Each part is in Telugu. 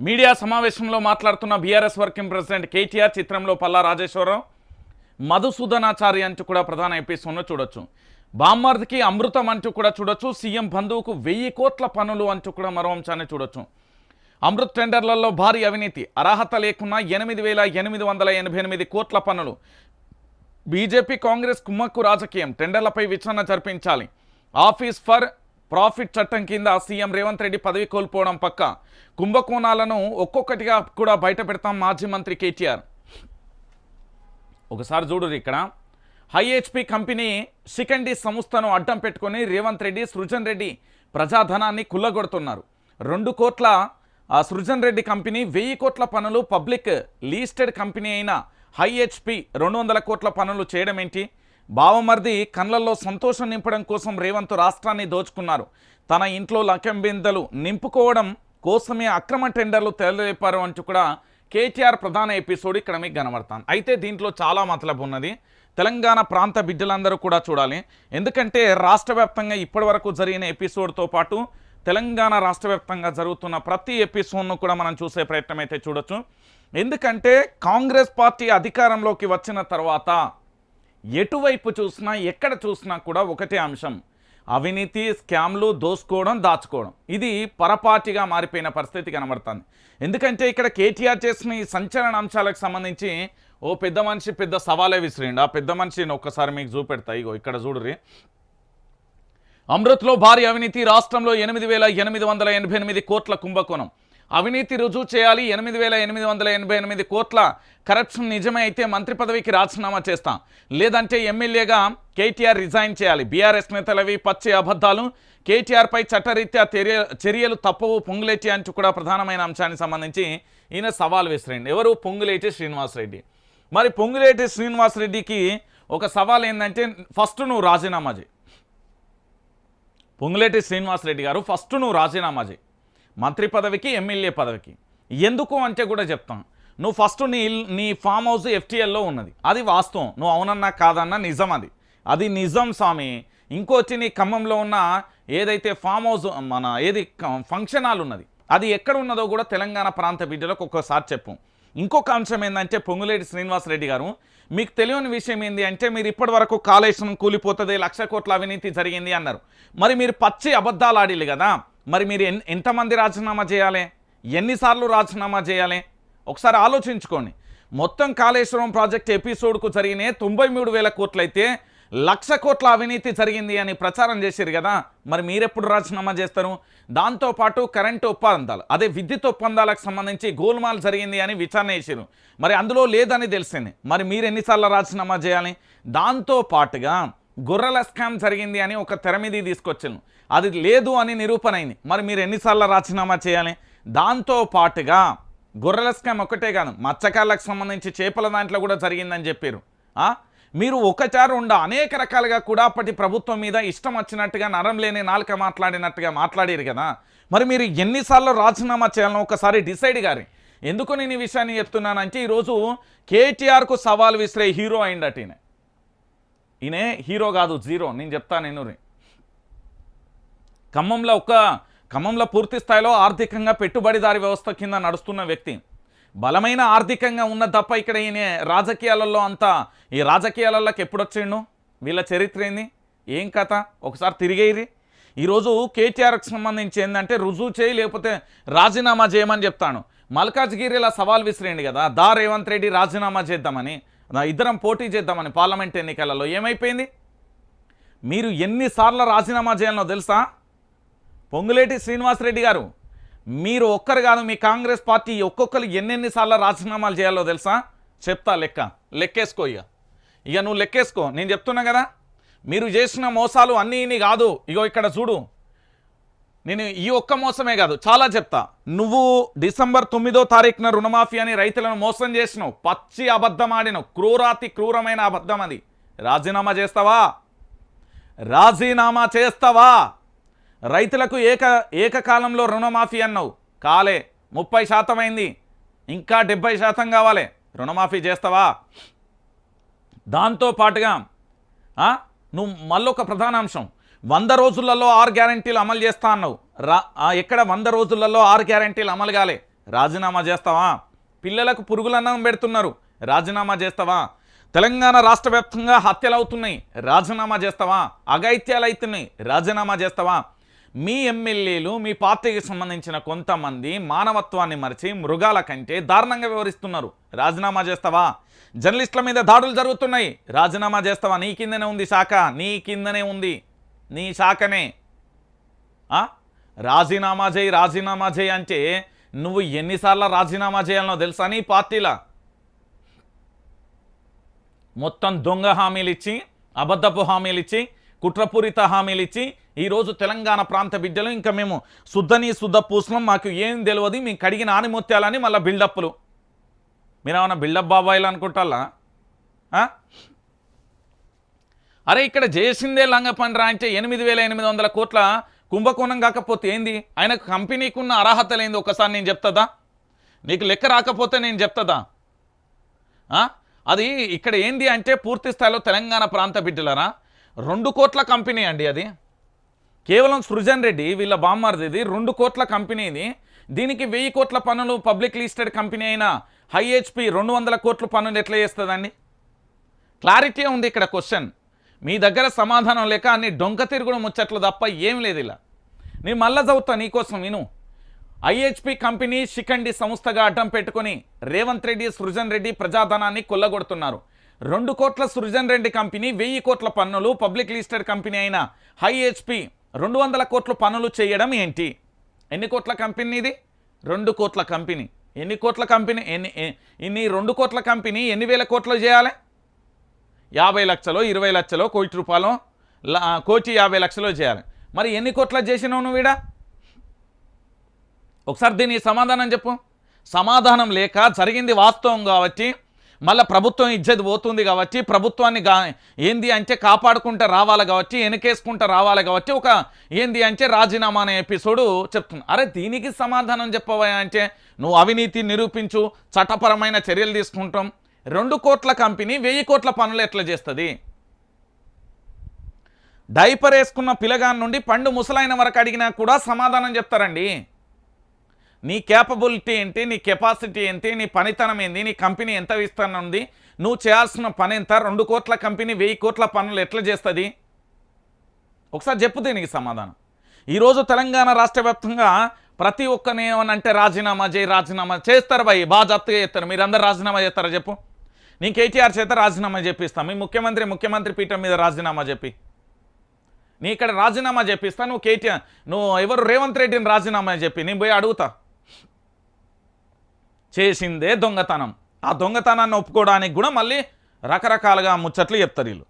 మీడియా సమావేశంలో మాట్లాడుతున్న బీఆర్ఎస్ వర్కింగ్ ప్రెసిడెంట్ కేటీఆర్ చిత్రంలో పల్లా రాజేశ్వరరావు మధుసూదనాచారి అంటూ కూడా ప్రధాన ఎపిసోడ్ను చూడొచ్చు. బామ్మర్దికి అమృతం అంటూ కూడా చూడొచ్చు. సీఎం బంధువుకు వెయ్యి కోట్ల పనులు అంటూ కూడా మరో అంశాన్ని చూడొచ్చు. అమృత్ టెండర్లలో భారీ అవినీతి అర్హత లేకున్నా ఎనిమిది వేల ఎనిమిది వందల ఎనభై ఎనిమిది కోట్ల పనులు. బీజేపీ కాంగ్రెస్ కుమ్మక్కు రాజకీయం టెండర్లపై విచారణ జరిపించాలి. ఆఫీస్ ఫర్ ప్రాఫిట్ చట్టం కింద సీఎం రేవంత్ రెడ్డి పదవి కోల్పోవడం పక్క. కుంభకోణాలను ఒక్కొక్కటిగా కూడా బయట పెడతాం మాజీ మంత్రి కేటీఆర్. ఒకసారి చూడరు ఇక్కడ. హైహెచ్పి కంపెనీ సికండి సంస్థను అడ్డం పెట్టుకొని రేవంత్ రెడ్డి సృజన్ రెడ్డి ప్రజాధనాన్ని కుల్లగొడుతున్నారు రెండు కోట్ల ఆ సృజన్ రెడ్డి కంపెనీ వెయ్యి కోట్ల పనులు పబ్లిక్ లీస్టెడ్ కంపెనీ అయిన హైహెచ్పి రెండు వందల కోట్ల పనులు చేయడం ఏంటి? బావమర్ది కళ్ళల్లో సంతోషం నింపడం కోసం రేవంత్ రాష్ట్రాన్ని దోచుకున్నారు. తన ఇంట్లో లక్యం బిందెలు నింపుకోవడం కోసమే అక్రమ టెండర్లు తెరలేపారు అంటూ కూడా కేటీఆర్ ప్రధాన ఎపిసోడ్ ఇక్కడ మీకు కనబడతాను. అయితే దీంట్లో చాలా మతలబు ఉన్నది. తెలంగాణ ప్రాంత బిడ్డలందరూ కూడా చూడాలి. ఎందుకంటే రాష్ట్ర వ్యాప్తంగా ఇప్పటివరకు జరిగిన ఎపిసోడ్తో పాటు తెలంగాణ రాష్ట్ర వ్యాప్తంగా జరుగుతున్న ప్రతి ఎపిసోడ్ను కూడా మనం చూసే ప్రయత్నం అయితే చూడొచ్చు. ఎందుకంటే కాంగ్రెస్ పార్టీ అధికారంలోకి వచ్చిన తర్వాత ఎటువైపు చూసినా ఎక్కడ చూసినా కూడా ఒకటే అంశం. అవినీతి స్కామ్లు దోసుకోవడం దాచుకోవడం. ఇది పరపాటిగా మారిపోయిన పరిస్థితి కనబడుతుంది. ఎందుకంటే ఇక్కడ కేటీఆర్ చేసిన ఈ సంచలన అంశాలకు సంబంధించి ఓ పెద్ద మనిషి పెద్ద సవాలే విసిరిండు. ఆ పెద్ద మనిషిని ఒక్కసారి మీకు చూపెడతా. ఇగో ఇక్కడ చూడరి అమృత్లో భారీ అవినీతి రాష్ట్రంలో ఎనిమిది వేల ఎనిమిది వందల ఎనభై ఎనిమిది కోట్ల కుంభకోణం. అవినీతి రుజువు చేయాలి. ఎనిమిది వేల ఎనిమిది వందల ఎనభై ఎనిమిది కోట్ల కరప్షన్ నిజమే అయితే మంత్రి పదవికి రాజీనామా చేస్తాం. లేదంటే ఎమ్మెల్యేగా కేటీఆర్ రిజైన్ చేయాలి. బీఆర్ఎస్ నేతలవి పచ్చి అబద్ధాలు. కేటీఆర్పై చట్టరీత్యా చర్యలు తప్పవు. పొంగులేటి అంటూ కూడా ప్రధానమైన అంశానికి సంబంధించి ఈయన సవాల్ విసిరండి. ఎవరు? పొంగులేటి శ్రీనివాసరెడ్డి. మరి పొంగులేటి శ్రీనివాసరెడ్డికి ఒక సవాల్ ఏంటంటే ఫస్ట్ నువ్వు రాజీనామా చేయి. పొంగులేటి శ్రీనివాసరెడ్డి గారు ఫస్ట్ నువ్వు రాజీనామా చేయి. మంత్రి పదవికి ఎమ్మెల్యే పదవికి. ఎందుకు అంటే కూడా చెప్తాం. నువ్వు ఫస్ట్ నీ నీ ఫామ్ హౌస్ ఎఫ్టీఎల్లో ఉన్నది. అది వాస్తవం. నువ్వు అవునన్నా కాదన్నా నిజం అది. అది నిజం స్వామి. ఇంకొచ్చి నీ ఖమ్మంలో ఉన్న ఏదైతే ఫామ్ హౌస్ మన ఏది ఫంక్షన్ హాల్ ఉన్నది అది ఎక్కడ ఉన్నదో కూడా తెలంగాణ ప్రాంత బిడ్డలకు ఒక్కోసారి చెప్పు. ఇంకొక అంశం ఏంటంటే పొంగులేటి శ్రీనివాసరెడ్డి గారు మీకు తెలియని విషయం ఏంది అంటే మీరు ఇప్పటి వరకు కాళేశ్వరం కూలిపోతుంది లక్ష కోట్ల అవినీతి జరిగింది అన్నారు. మరి మీరు పచ్చి అబద్ధాలు ఆడిల్లు కదా. మరి మీరు ఎన్ ఎంతమంది రాజీనామా చేయాలి? ఎన్నిసార్లు రాజీనామా చేయాలి? ఒకసారి ఆలోచించుకోండి. మొత్తం కాళేశ్వరం ప్రాజెక్ట్ ఎపిసోడ్కు జరిగిన తొంభై మూడు వేల కోట్లయితే లక్ష కోట్ల అవినీతి జరిగింది అని ప్రచారం చేశారు కదా? మరి మీరెప్పుడు రాజీనామా చేస్తారు? దాంతోపాటు కరెంటు ఒప్పందాలు అదే విద్యుత్ ఒప్పందాలకు సంబంధించి గోల్మాల్ జరిగింది అని విచారణ చేశారు మరి అందులో లేదని తెలిసింది. మరి మీరు ఎన్నిసార్లు రాజీనామా చేయాలి? దాంతో పాటుగా గొర్రెల స్కామ్ జరిగింది అని ఒక తెర మీద తీసుకొచ్చాను. అది లేదు అని నిరూపణ అయింది. మరి మీరు ఎన్నిసార్లు రాజీనామా చేయాలి? దాంతో పాటుగా గొర్రెల స్కామ్ ఒకటే కాదు మత్స్యకారులకు సంబంధించి చేపల దాంట్లో కూడా జరిగిందని చెప్పారు. మీరు ఒకచారు ఉండ అనేక రకాలుగా కూడా అప్పటి ప్రభుత్వం మీద ఇష్టం వచ్చినట్టుగా నరం లేని నాలుక మాట్లాడినట్టుగా మాట్లాడారు కదా. మరి మీరు ఎన్నిసార్లు రాజీనామా చేయాలని ఒకసారి డిసైడ్ గారి ఎందుకు నేను ఈ విషయాన్ని చెప్తున్నానంటే ఈరోజు కేటీఆర్కు సవాల్ విసిరే హీరో అయిందట ఈయన. ఈయనే హీరో కాదు జీరో. నేను చెప్తాను నేను ఖమ్మంలో ఒక ఖమ్మంలో పూర్తి స్థాయిలో ఆర్థికంగా పెట్టుబడిదారి వ్యవస్థ కింద నడుస్తున్న వ్యక్తి. బలమైన ఆర్థికంగా ఉన్న తప్ప ఇక్కడ ఈయన రాజకీయాలలో అంతా ఈ రాజకీయాలలోకి ఎప్పుడు వచ్చిండు వీళ్ళ చరిత్ర ఏంది? ఏం కథ? ఒకసారి తిరిగేది ఈరోజు కేటీఆర్కి సంబంధించి ఏంటంటే రుజువు చేయి లేకపోతే రాజీనామా చేయమని చెప్తాను. మల్కాజ్గిరిలా సవాల్ విసిరేయండి కదా. దా రేవంత్ రెడ్డి రాజీనామా చేద్దామని. ఇద్దరం పోటీ చేద్దామని పార్లమెంట్ ఎన్నికలలో ఏమైపోయింది? మీరు ఎన్నిసార్లు రాజీనామా చేయాలనో తెలుసా? పొంగులేటి శ్రీనివాసరెడ్డి గారు మీరు ఒక్కరు కాదు మీ కాంగ్రెస్ పార్టీ ఒక్కొక్కరు ఎన్నెన్నిసార్లు రాజీనామాలు చేయాలో తెలుసా? చెప్తా లెక్క లెక్కేసుకో ఇక ఇక నువ్వు లెక్కేసుకో నేను చెప్తున్నా కదా. మీరు చేసిన మోసాలు అన్నీ ఇన్ని కాదు. ఇగో ఇక్కడ చూడు నేను ఈ ఒక్క మోసమే కాదు చాలా చెప్తా. నువ్వు డిసెంబర్ తొమ్మిదో తారీఖున రుణమాఫీ అని రైతులను మోసం చేసినావు పచ్చి అబద్ధం ఆడినావు క్రూరాతి క్రూరమైన అబద్ధం అది. రాజీనామా చేస్తావా? రాజీనామా చేస్తావా? రైతులకు ఏక ఏకకాలంలో రుణమాఫీ అన్నావు. కాలే ముప్పై శాతం అయింది. ఇంకా డెబ్బై శాతం కావాలి. రుణమాఫీ చేస్తావా? దాంతో పాటుగా నువ్వు మళ్ళొక ప్రధాన అంశం. వంద రోజులలో ఆరు గ్యారంటీలు అమలు చేస్తా అన్నావు. రా ఎక్కడ వంద రోజులలో ఆరు గ్యారంటీలు అమలు కాలే. రాజీనామా చేస్తావా? పిల్లలకు పురుగులన్నం పెడుతున్నారు. రాజీనామా చేస్తావా? తెలంగాణ రాష్ట్ర వ్యాప్తంగా హత్యలు అవుతున్నాయి రాజీనామా చేస్తావా? అఘాయిత్యాలు అవుతున్నాయి రాజీనామా చేస్తావా? మీ ఎమ్మెల్యేలు మీ పార్టీకి సంబంధించిన కొంతమంది మానవత్వాన్ని మరిచి మృగాల కంటే దారుణంగా వ్యవహరిస్తున్నారు. రాజీనామా చేస్తావా? జర్నలిస్టుల మీద దాడులు జరుగుతున్నాయి. రాజీనామా చేస్తావా? నీ కిందనే ఉంది శాఖ. నీ కిందనే ఉంది. నీ శాఖనే రాజీనామా చేయి రాజీనామా చేయి అంటే నువ్వు ఎన్నిసార్లు రాజీనామా చేయాలనో తెలుసా నీ పార్టీలా? మొత్తం దొంగ హామీలు ఇచ్చి అబద్ధపు హామీలు ఇచ్చి కుట్రపూరిత హామీలు ఇచ్చి ఈరోజు తెలంగాణ ప్రాంత బిడ్డలు ఇంకా మేము శుద్ధని శుద్ధ పూసలం మాకు ఏం తెలియదు మేము కడిగిన ఆనిముత్యాలని మళ్ళీ బిల్డప్లు మీరేమన్నా బిల్డప్ బాబాయిలు అనుకుంటారా? అరే ఇక్కడ చేసిందే లంగపండ్రా అంటే ఎనిమిది వేల ఎనిమిది వందల కోట్ల కుంభకోణం కాకపోతే ఏంది? ఆయనకు కంపెనీకి ఉన్న అర్హతలు ఒకసారి నేను చెప్తుందా? నీకు లెక్క రాకపోతే నేను చెప్తుందా? అది ఇక్కడ ఏంది అంటే పూర్తి స్థాయిలో తెలంగాణ ప్రాంత బిడ్డలరా రెండు కోట్ల కంపెనీ అండి అది. కేవలం సృజన్ రెడ్డి వీళ్ళ బామ్మార్ది రెండు కోట్ల కంపెనీ ఇది. దీనికి వెయ్యి కోట్ల పన్నులు పబ్లిక్ లిస్టెడ్ కంపెనీ అయిన హైహెచ్పి రెండు వందల కోట్ల పన్నులు ఎట్లా చేస్తుందండి? క్లారిటీ ఉంది ఇక్కడ క్వశ్చన్. మీ దగ్గర సమాధానం లేక అన్ని డొంక తిరుగుడు ముచ్చట్లు తప్ప ఏం లేదు ఇలా. నేను మళ్ళా చదువుతా నీకోసం విను. ఐహెచ్పి కంపెనీ శిఖండి సంస్థగా అడ్డం పెట్టుకొని రేవంత్ రెడ్డి సృజన్ రెడ్డి ప్రజాధనాన్ని కొల్లగొడుతున్నారు. రెండు కోట్ల సృజన్ రెడ్డి కంపెనీ వెయ్యి కోట్ల పన్నులు పబ్లిక్ లిస్టెడ్ కంపెనీ అయిన హైహెచ్పి రెండు వందల కోట్ల పన్నులు చేయడం ఏంటి? ఎన్ని కోట్ల కంపెనీ ఇది? రెండు కోట్ల కంపెనీ. ఎన్ని కోట్ల కంపెనీ? ఎన్ని ఇన్ని రెండు కోట్ల కంపెనీ ఎన్ని వేల కోట్లు చేయాలి? యాభై లక్షలో ఇరవై లక్షలో కోటి రూపాయలు కోటి యాభై లక్షలో చేయాలి. మరి ఎన్ని కోట్ల చేసినావు నువ్వు వీడా ఒకసారి దీనికి సమాధానం చెప్పు. సమాధానం లేక జరిగింది వాస్తవం కాబట్టి మళ్ళీ ప్రభుత్వం ఇజ్జత్ పోతుంది కాబట్టి ప్రభుత్వాన్ని ఏంది అంటే కాపాడుకుంటూ రావాలి కాబట్టి వెనకేసుకుంటూ రావాలి కాబట్టి ఒక ఏంది అంటే రాజీనామా అనే ఎపిసోడు చెప్తుంది అరే దీనికి సమాధానం చెప్పవా అంటే నువ్వు అవినీతి నిరూపించు చట్టపరమైన చర్యలు తీసుకుంటాం. రెండు కోట్ల కంపెనీ వెయ్యి కోట్ల పనులు ఎట్లా చేస్తుంది? డైపర్ వేసుకున్న పిల్లగాన్ నుండి పండు ముసలైన వరకు అడిగినా కూడా సమాధానం చెప్తారండి. నీ క్యాపబిలిటీ ఏంటి? నీ కెపాసిటీ ఏంటి? నీ పనితనం ఏంది? నీ కంపెనీ ఎంత విస్తరణ ఉంది? నువ్వు చేయాల్సిన పని ఎంత? రెండు కోట్ల కంపెనీ వెయ్యి కోట్ల పనులు ఎట్లా చేస్తుంది? ఒకసారి చెప్పు దీనికి సమాధానం. ఈరోజు తెలంగాణ రాష్ట్ర వ్యాప్తంగా ప్రతి ఒక్కనే ఏమనంటే రాజీనామా చేయి రాజీనామా చేస్తారు భయ్ బాగా జప్తుగా చేస్తారు. మీరందరూ రాజీనామా చేస్తారా చెప్పు? నీ కేటీఆర్ చేత రాజీనామా చెప్పిస్తాం మీ ముఖ్యమంత్రి ముఖ్యమంత్రి పీఠం మీద రాజీనామా చెప్పి. నీ ఇక్కడ రాజీనామా చెప్పిస్తా నువ్వు కేటీఆర్ నువ్వు ఎవరు రేవంత్ రెడ్డిని రాజీనామా చెప్పి నేను పోయి అడుగుతా. చేసిందే దొంగతనం. ఆ దొంగతనాన్ని ఒప్పుకోవడానికి కూడా మళ్ళీ రకరకాలుగా ముచ్చట్లు చెప్తారు వీళ్ళు.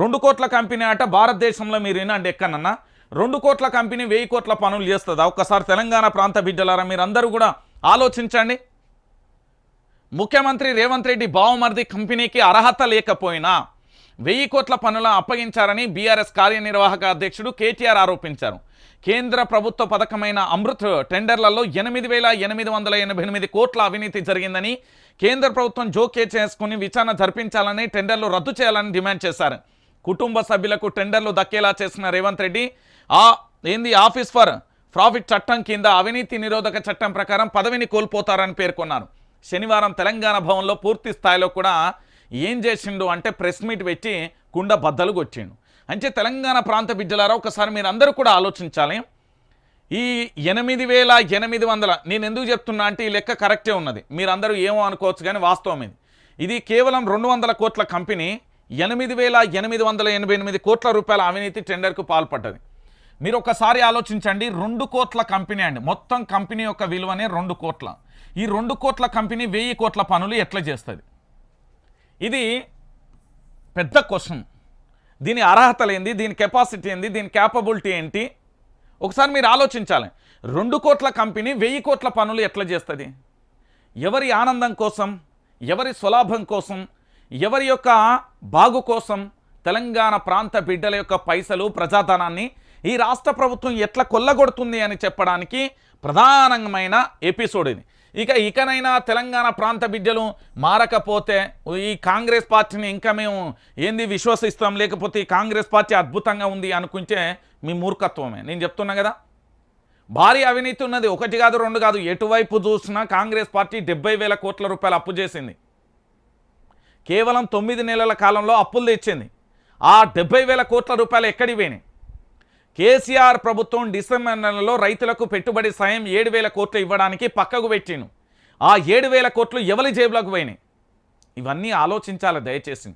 రెండు కోట్ల కంపెనీ అట భారతదేశంలో మీరు వినండి ఎక్కడన్నా. రెండు కోట్ల కంపెనీ వెయ్యి కోట్ల పనులు చేస్తుందా? ఒక్కసారి తెలంగాణ ప్రాంత బిడ్డలారా మీరందరూ కూడా ఆలోచించండి. ముఖ్యమంత్రి రేవంత్ రెడ్డి బావమర్ది కంపెనీకి అర్హత లేకపోయినా వెయ్యి కోట్ల పనుల అప్పగించారని బీఆర్ఎస్ కార్యనిర్వాహక అధ్యక్షుడు కేటీఆర్ ఆరోపించారు. కేంద్ర ప్రభుత్వ పథకమైన అమృత్ టెండర్లలో ఎనిమిది వేల ఎనిమిది వందల ఎనభై ఎనిమిది కోట్ల అవినీతి జరిగిందని కేంద్ర ప్రభుత్వం జోకే చేసుకుని విచారణ జరిపించాలని టెండర్లు రద్దు చేయాలని డిమాండ్ చేశారు. కుటుంబ సభ్యులకు టెండర్లు దక్కేలా చేసిన రేవంత్ రెడ్డి ఆ ఏంది ఆఫీస్ ఫర్ ప్రాఫిట్ చట్టం కింద అవినీతి నిరోధక చట్టం ప్రకారం పదవిని కోల్పోతారని పేర్కొన్నారు. శనివారం తెలంగాణ భవన్లో పూర్తి స్థాయిలో కూడా ఏం చేసిండు అంటే ప్రెస్ మీట్ పెట్టి కుండ బద్దలు కొట్టిండు. అంటే తెలంగాణ ప్రాంత బిడ్డలారా ఒకసారి మీరు అందరూ కూడా ఆలోచించాలి. ఈ ఎనిమిది వేల ఎనిమిది వందల నేను ఎందుకు చెప్తున్నా అంటే ఈ లెక్క కరెక్టే ఉన్నది. మీరందరూ ఏమో అనుకోవచ్చు కానీ వాస్తవం ఇది. ఇది కేవలం రెండు వందల కోట్ల కంపెనీ ఎనిమిది వేల ఎనిమిది వందల ఎనభై ఎనిమిది కోట్ల రూపాయల అవినీతి టెండర్కు పాల్పడ్డది. మీరు ఒకసారి ఆలోచించండి రెండు కోట్ల కంపెనీ అండి. మొత్తం కంపెనీ యొక్క విలువనే రెండు కోట్ల. ఈ రెండు కోట్ల కంపెనీ వెయ్యి కోట్ల పనులు ఎట్లా చేస్తుంది? ఇది పెద్ద క్వశ్చన్. దీని అర్హతలు ఏంది దీని కెపాసిటీ ఏంది దీని క్యాపబిలిటీ ఏంటి? ఒకసారి మీరు ఆలోచించాలి. రెండు కోట్ల కంపెనీ వెయ్యి కోట్ల పనులు ఎట్లా చేస్తుంది? ఎవరి ఆనందం కోసం ఎవరి స్వలాభం కోసం ఎవరి యొక్క బాగు కోసం తెలంగాణ ప్రాంత బిడ్డల యొక్క పైసలు ప్రజాధనాన్ని ఈ రాష్ట్ర ప్రభుత్వం ఎట్లా కొల్లగొడుతుంది అని చెప్పడానికి ప్రధానమైన ఎపిసోడ్ ఇది ఇక ఇకనైనా తెలంగాణ ప్రాంత బిడ్డలు మారకపోతే ఈ కాంగ్రెస్ పార్టీని ఇంకా మేము ఏంది విశ్వసిస్తాం? లేకపోతే ఈ కాంగ్రెస్ పార్టీ అద్భుతంగా ఉంది అనుకుంటే మీ మూర్ఖత్వమే. నేను చెప్తున్నా కదా? భారీ అవినీతి ఉన్నది. ఒకటి కాదు రెండు కాదు. ఎటువైపు చూసినా కాంగ్రెస్ పార్టీ డెబ్బై వేల కోట్ల రూపాయలు అప్పు చేసింది. కేవలం తొమ్మిది నెలల కాలంలో అప్పులు తెచ్చింది. ఆ డెబ్బై వేల కోట్ల రూపాయలు ఎక్కడికి పోయినాయి? కేసీఆర్ ప్రభుత్వం డిసెంబర్ నెలలో రైతులకు పెట్టుబడి సాయం ఏడు వేల కోట్లు ఇవ్వడానికి పక్కకు పెట్టిను ఆ ఏడు వేల కోట్లు ఎవరి జేబులకు పోయినాయి? ఇవన్నీ ఆలోచించాలి దయచేసి.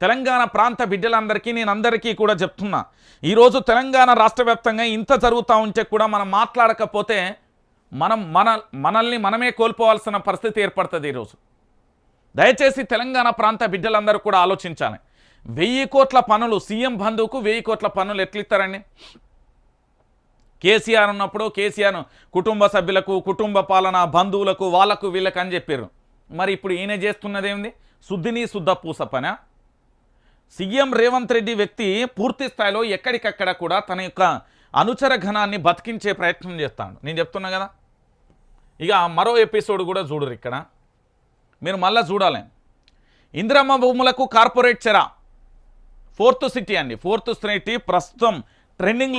తెలంగాణ ప్రాంత బిడ్డలందరికీ నేను అందరికీ కూడా చెప్తున్నా. ఈరోజు తెలంగాణ రాష్ట్ర ఇంత జరుగుతూ ఉంటే కూడా మనం మాట్లాడకపోతే మనం మన మనల్ని మనమే కోల్పోవాల్సిన పరిస్థితి ఏర్పడుతుంది ఈరోజు. దయచేసి తెలంగాణ ప్రాంత బిడ్డలందరూ కూడా ఆలోచించాలి. వెయ్యి కోట్ల పనులు సీఎం బంధువుకు వెయ్యి కోట్ల పనులు ఎట్లిస్తారండి? కేసీఆర్ ఉన్నప్పుడు కేసీఆర్ కుటుంబ సభ్యులకు కుటుంబ పాలన బంధువులకు వాళ్ళకు వీళ్ళకు అని చెప్పారు మరి ఇప్పుడు ఈయన చేస్తున్నది ఏమిది శుద్ధిని శుద్ధ పూస పన సీఎం రేవంత్ రెడ్డి వ్యక్తి పూర్తి స్థాయిలో ఎక్కడికక్కడ కూడా తన యొక్క అనుచర ఘనాన్ని బతికించే ప్రయత్నం చేస్తాడు. నేను చెప్తున్నా కదా? ఇక మరో ఎపిసోడ్ కూడా చూడరు ఇక్కడ. మీరు మళ్ళీ చూడాలి. ఇందిరమ్మ భూములకు కార్పొరేట్ చెరా. ఫోర్త్ సిటీ అండి ఫోర్త్ సిటీ ప్రస్తుతం ట్రెండింగ్లో